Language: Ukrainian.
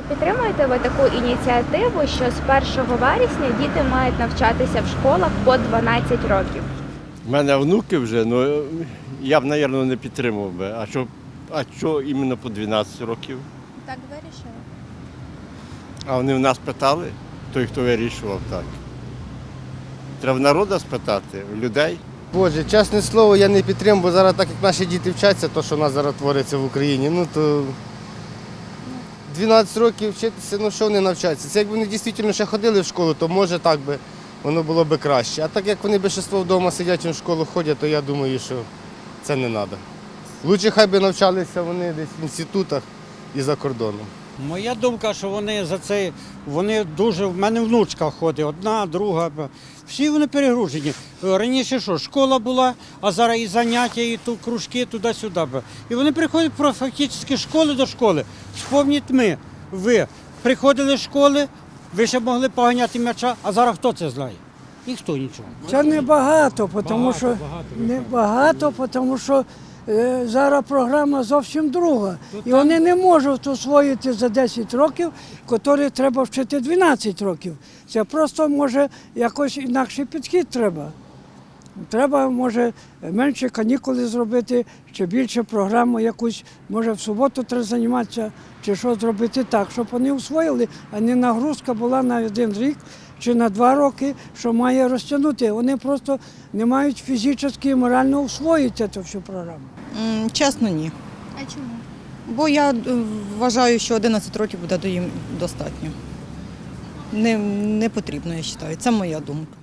Чи підтримуєте ви таку ініціативу, що з 1 вересня діти мають навчатися в школах по 12 років? У мене внуки вже, ну я б, мабуть, не підтримував би. А що, а що іменно по 12 років? Так вирішили. А вони в нас питали, той, хто вирішував так. Треба в народу спитати, у людей. Боже, чесне слово, я не підтримую, бо зараз так як наші діти вчаться, то що в нас зараз твориться в Україні, ну то 12 років вчитися, ну що вони навчаються. Це якби вони дійсно ще ходили в школу, то може так би воно було би краще. А так як вони більшість вдома сидять в школу ходять, то я думаю, що це не треба. Лучше хай би навчалися вони десь в інститутах і за кордоном. Моя думка, що вони за це, вони дуже, в мене внучка ходить, одна, друга. Всі вони перегружені. Раніше що, школа була, а зараз і заняття, і тут кружки туди-сюди. І вони приходять про фактично школи до школи. Вспомніть ми, ви приходили з школи, ви ще могли поганяти м'яча, а зараз хто це знає? Ніхто нічого. Це небагато, тому Багато, що багато, небагато, тому що зараз програма зовсім друга. І вони не можуть освоїти за 10 років, котрі треба вчити 12 років. Це просто може якось інакший підхід треба. Треба, може, менше канікули зробити, чи більше програму якусь, може в суботу треба займатися, чи що зробити так, щоб вони усвоїли, а не нагрузка була на один рік чи на два роки, що має розтягнути. Вони просто не мають фізично і морально усвоїти цю всю програму. Чесно, ні. А чому? Бо я е, вважаю, що 11 років буде їм достатньо. Не, не потрібно, я вважаю. Це моя думка.